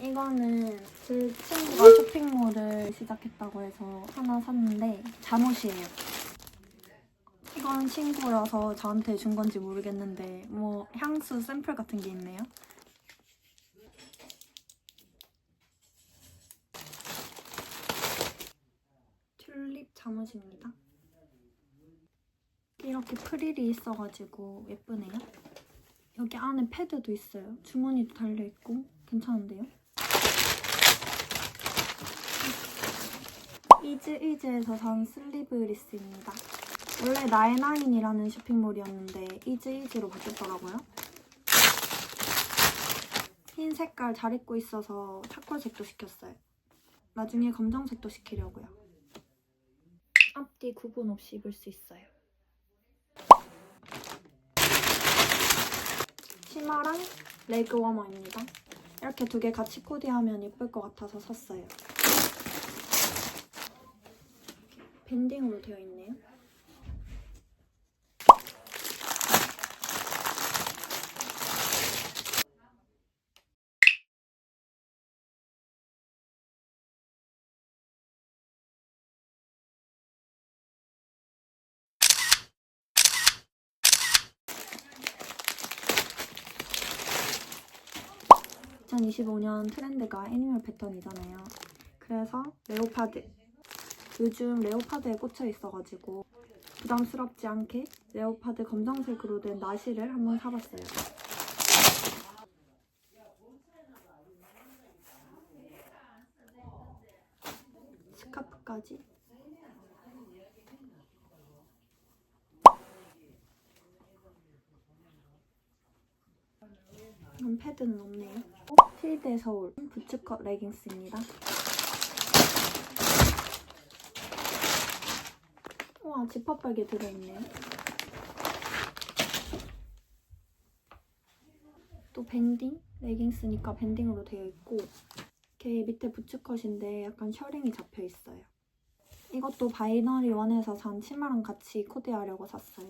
이거는 제 친구가 쇼핑몰을 시작했다고 해서 하나 샀는데 잠옷이에요. 이건 친구라서 저한테 준 건지 모르겠는데 뭐 향수 샘플 같은 게 있네요. 튤립 잠옷입니다. 이렇게 프릴이 있어가지고 예쁘네요. 여기 안에 패드도 있어요. 주머니도 달려있고 괜찮은데요? 이즈 이즈에서 산 슬리브 리스입니다. 원래 나인나인이라는 쇼핑몰이었는데 이즈 이즈로 바뀌었더라고요. 흰 색깔 잘 입고 있어서 차콜색도 시켰어요. 나중에 검정색도 시키려고요. 앞뒤 구분 없이 입을 수 있어요. 치마랑 레그 워머입니다. 이렇게 두 개 같이 코디하면 예쁠 것 같아서 샀어요. 밴딩으로 되어 있네요. (2025년) 트렌드가 애니멀 패턴이잖아요 그래서 레오파드 요즘 레오파드에 꽂혀 있어가지고 부담스럽지 않게 레오파드 검정색으로 된 나시를 한번 사봤어요. 스카프까지. 이건 패드는 없네요. 필드 서울 부츠컷 레깅스입니다. 지퍼백에 들어있네요. 또 밴딩? 레깅스니까 밴딩으로 되어 있고 이렇게 밑에 부츠컷인데 약간 셔링이 잡혀 있어요. 이것도 바이너리 원에서 산 치마랑 같이 코디하려고 샀어요.